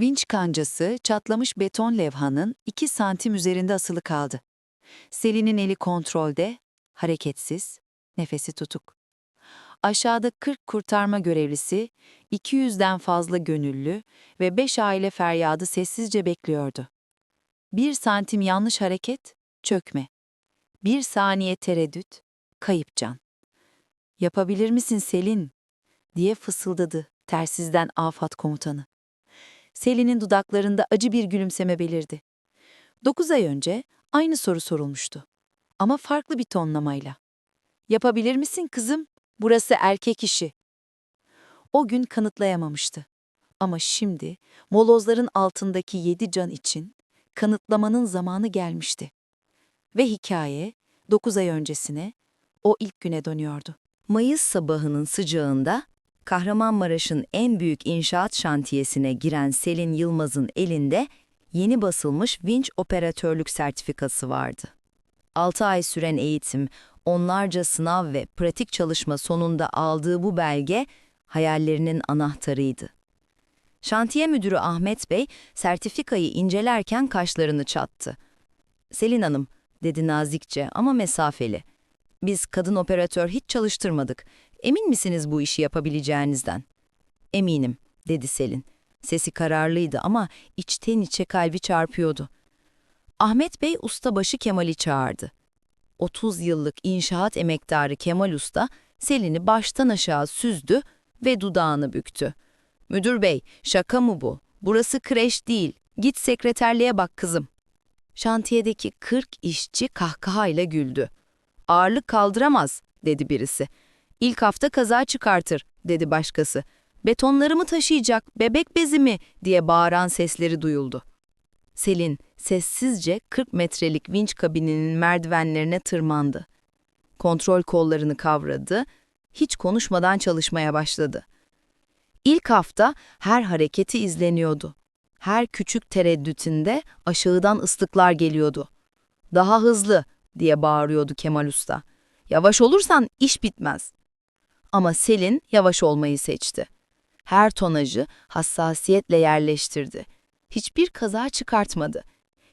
Vinç kancası çatlamış beton levhanın 2 santim üzerinde asılı kaldı. Selin'in eli kontrolde, hareketsiz, nefesi tutuk. Aşağıda 40 kurtarma görevlisi, 200'den fazla gönüllü ve 5 aile feryadı sessizce bekliyordu. Bir santim yanlış hareket, çökme. Bir saniye tereddüt, kayıp can. Yapabilir misin Selin? diye fısıldadı tersizden afat komutanı. Selin'in dudaklarında acı bir gülümseme belirdi. Dokuz ay önce aynı soru sorulmuştu. Ama farklı bir tonlamayla. Yapabilir misin kızım? Burası erkek işi. O gün kanıtlayamamıştı. Ama şimdi molozların altındaki yedi can için kanıtlamanın zamanı gelmişti. Ve hikaye dokuz ay öncesine, o ilk güne dönüyordu. Mayıs sabahının sıcağında Kahramanmaraş'ın en büyük inşaat şantiyesine giren Selin Yılmaz'ın elinde yeni basılmış vinç operatörlük sertifikası vardı. 6 ay süren eğitim, onlarca sınav ve pratik çalışma sonunda aldığı bu belge hayallerinin anahtarıydı. Şantiye müdürü Ahmet Bey sertifikayı incelerken kaşlarını çattı. Selin Hanım, dedi nazikçe ama mesafeli. Biz kadın operatör hiç çalıştırmadık. Emin misiniz bu işi yapabileceğinizden? Eminim, dedi Selin. Sesi kararlıydı ama içten içe kalbi çarpıyordu. Ahmet Bey ustabaşı Kemal'i çağırdı. 30 yıllık inşaat emektarı Kemal Usta, Selin'i baştan aşağı süzdü ve dudağını büktü. Müdür bey, şaka mı bu? Burası kreş değil. Git sekreterliğe bak kızım. Şantiyedeki 40 işçi kahkahayla güldü. Ağırlık kaldıramaz, dedi birisi. İlk hafta kaza çıkartır, dedi başkası. Betonlarımı taşıyacak, bebek bezi mi, diye bağıran sesleri duyuldu. Selin sessizce 40 metrelik vinç kabininin merdivenlerine tırmandı. Kontrol kollarını kavradı, hiç konuşmadan çalışmaya başladı. İlk hafta her hareketi izleniyordu. Her küçük tereddütünde aşağıdan ıslıklar geliyordu. Daha hızlı diye bağırıyordu Kemal Usta. Yavaş olursan iş bitmez. Ama Selin yavaş olmayı seçti. Her tonajı hassasiyetle yerleştirdi. Hiçbir kaza çıkartmadı.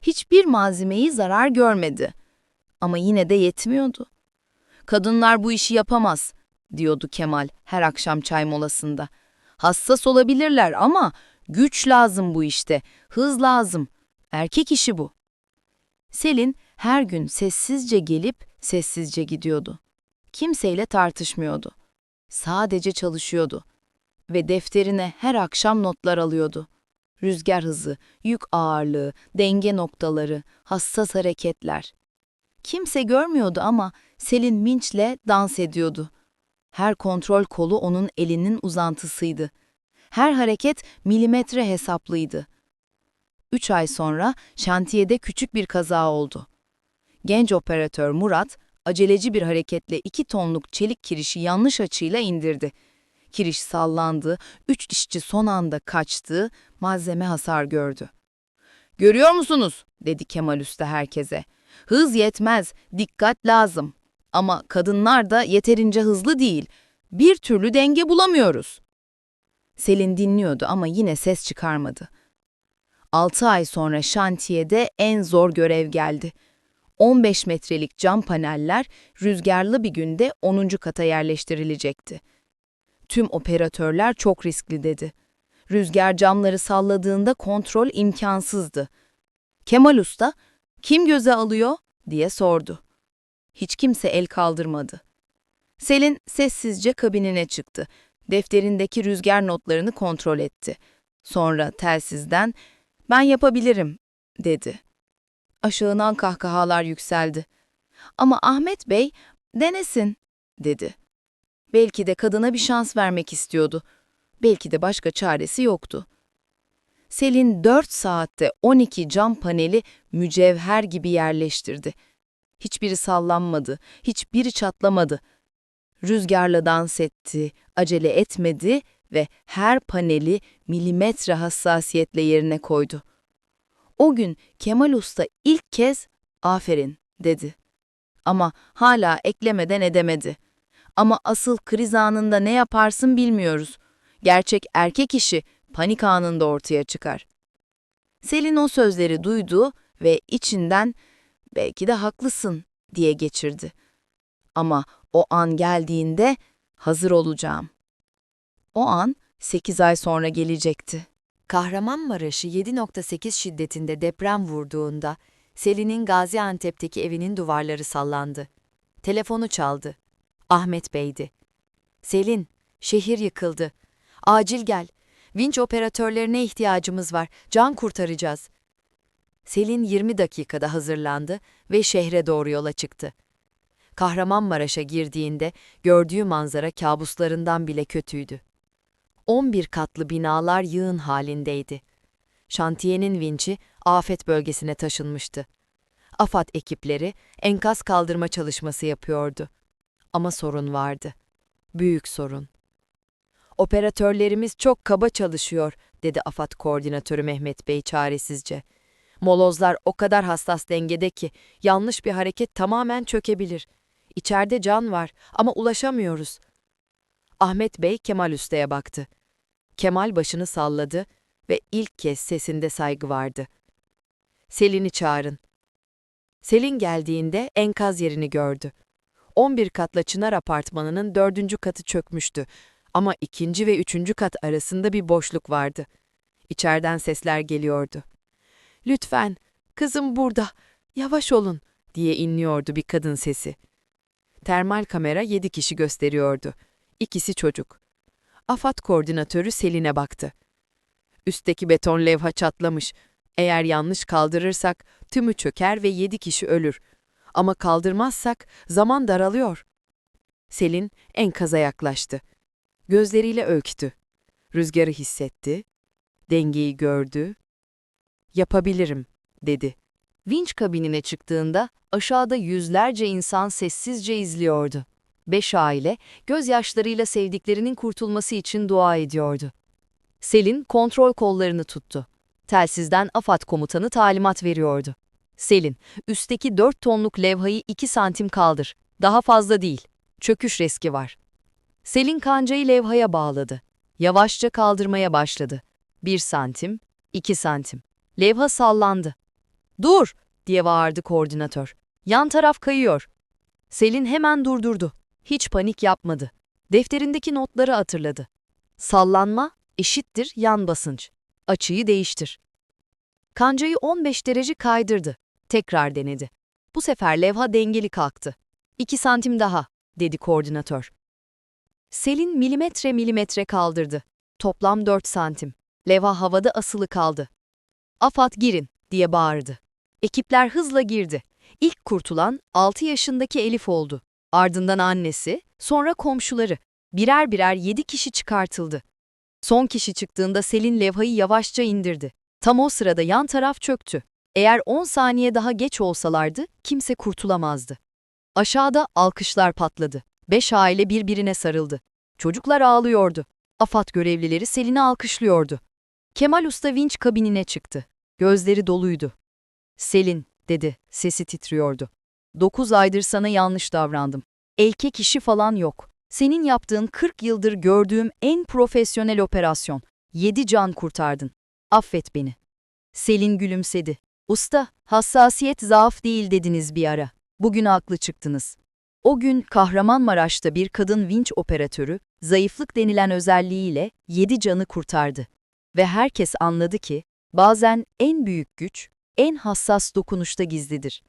Hiçbir malzemeyi zarar görmedi. Ama yine de yetmiyordu. Kadınlar bu işi yapamaz, diyordu Kemal her akşam çay molasında. Hassas olabilirler ama güç lazım bu işte, hız lazım. Erkek işi bu. Selin her gün sessizce gelip sessizce gidiyordu. Kimseyle tartışmıyordu. Sadece çalışıyordu. Ve defterine her akşam notlar alıyordu. Rüzgar hızı, yük ağırlığı, denge noktaları, hassas hareketler. Kimse görmüyordu ama Selin Minç'le dans ediyordu. Her kontrol kolu onun elinin uzantısıydı. Her hareket milimetre hesaplıydı. Üç ay sonra şantiyede küçük bir kaza oldu. Genç operatör Murat, aceleci bir hareketle iki tonluk çelik kirişi yanlış açıyla indirdi. Kiriş sallandı, üç işçi son anda kaçtı, malzeme hasar gördü. ''Görüyor musunuz?'' dedi Kemal Usta herkese. ''Hız yetmez, dikkat lazım. Ama kadınlar da yeterince hızlı değil. Bir türlü denge bulamıyoruz.'' Selin dinliyordu ama yine ses çıkarmadı. Altı ay sonra şantiyede en zor görev geldi. 15 metrelik cam paneller rüzgarlı bir günde 10. kata yerleştirilecekti. Tüm operatörler çok riskli dedi. Rüzgar camları salladığında kontrol imkansızdı. Kemal Usta, kim göze alıyor diye sordu. Hiç kimse el kaldırmadı. Selin sessizce kabinine çıktı. Defterindeki rüzgar notlarını kontrol etti. Sonra telsizden ben yapabilirim dedi. Aşağıdan kahkahalar yükseldi. Ama Ahmet Bey denesin dedi. Belki de kadına bir şans vermek istiyordu. Belki de başka çaresi yoktu. Selin 4 saatte 12 cam paneli mücevher gibi yerleştirdi. Hiçbiri sallanmadı, hiçbiri çatlamadı. Rüzgarla dans etti, acele etmedi ve her paneli milimetre hassasiyetle yerine koydu. O gün Kemal Usta ilk kez aferin dedi. Ama hala eklemeden edemedi. Ama asıl kriz anında ne yaparsın bilmiyoruz. Gerçek erkek işi panik anında ortaya çıkar. Selin o sözleri duydu ve içinden belki de haklısın diye geçirdi. Ama o an geldiğinde hazır olacağım. O an 8 ay sonra gelecekti. Kahramanmaraş'ı 7.8 şiddetinde deprem vurduğunda Selin'in Gaziantep'teki evinin duvarları sallandı. Telefonu çaldı. Ahmet Bey'di. Selin, şehir yıkıldı. Acil gel. Vinç operatörlerine ihtiyacımız var. Can kurtaracağız. Selin 20 dakikada hazırlandı ve şehre doğru yola çıktı. Kahramanmaraş'a girdiğinde gördüğü manzara kabuslarından bile kötüydü. 11 katlı binalar yığın halindeydi. Şantiyenin vinçi afet bölgesine taşınmıştı. AFAD ekipleri enkaz kaldırma çalışması yapıyordu. Ama sorun vardı. Büyük sorun. Operatörlerimiz çok kaba çalışıyor, dedi AFAD koordinatörü Mehmet Bey çaresizce. Molozlar o kadar hassas dengede ki yanlış bir hareket tamamen çökebilir. İçeride can var ama ulaşamıyoruz. Ahmet Bey Kemal Usta'ya baktı. Kemal başını salladı ve ilk kez sesinde saygı vardı. Selin'i çağırın. Selin geldiğinde enkaz yerini gördü. 11 katlı Çınar apartmanının dördüncü katı çökmüştü ama ikinci ve üçüncü kat arasında bir boşluk vardı. İçeriden sesler geliyordu. Lütfen, kızım burada, yavaş olun diye inliyordu bir kadın sesi. Termal kamera yedi kişi gösteriyordu. İkisi çocuk. AFAD koordinatörü Selin'e baktı. Üstteki beton levha çatlamış. Eğer yanlış kaldırırsak tümü çöker ve yedi kişi ölür. Ama kaldırmazsak zaman daralıyor. Selin enkaza yaklaştı. Gözleriyle ölçtü. Rüzgarı hissetti. Dengeyi gördü. Yapabilirim, dedi. Vinç kabinine çıktığında aşağıda yüzlerce insan sessizce izliyordu. Beş aile gözyaşlarıyla sevdiklerinin kurtulması için dua ediyordu. Selin kontrol kollarını tuttu. Telsizden AFAD komutanı talimat veriyordu. Selin, üstteki 4 tonluk levhayı 2 santim kaldır. Daha fazla değil. Çöküş riski var. Selin kancayı levhaya bağladı. Yavaşça kaldırmaya başladı. 1 santim, 2 santim. Levha sallandı. Dur! diye bağırdı koordinatör. Yan taraf kayıyor. Selin hemen durdurdu. Hiç panik yapmadı. Defterindeki notları hatırladı. Sallanma eşittir yan basınç. Açıyı değiştir. Kancayı 15 derece kaydırdı. Tekrar denedi. Bu sefer levha dengeli kalktı. 2 santim daha, dedi koordinatör. Selin milimetre milimetre kaldırdı. Toplam 4 santim. Levha havada asılı kaldı. AFAD girin, diye bağırdı. Ekipler hızla girdi. İlk kurtulan 6 yaşındaki Elif oldu. Ardından annesi, sonra komşuları. Birer birer 7 kişi çıkartıldı. Son kişi çıktığında Selin levhayı yavaşça indirdi. Tam o sırada yan taraf çöktü. Eğer 10 saniye daha geç olsalardı kimse kurtulamazdı. Aşağıda alkışlar patladı. Beş aile birbirine sarıldı. Çocuklar ağlıyordu. AFAD görevlileri Selin'i alkışlıyordu. Kemal Usta vinç kabinine çıktı. Gözleri doluydu. Selin, dedi, sesi titriyordu. Dokuz aydır sana yanlış davrandım. Elke kişi falan yok. Senin yaptığın 40 yıldır gördüğüm en profesyonel operasyon. Yedi can kurtardın. Affet beni. Selin gülümsedi. Usta, hassasiyet zaaf değil dediniz bir ara. Bugün haklı çıktınız. O gün Kahramanmaraş'ta bir kadın vinç operatörü, zayıflık denilen özelliğiyle yedi canı kurtardı. Ve herkes anladı ki, bazen en büyük güç, en hassas dokunuşta gizlidir.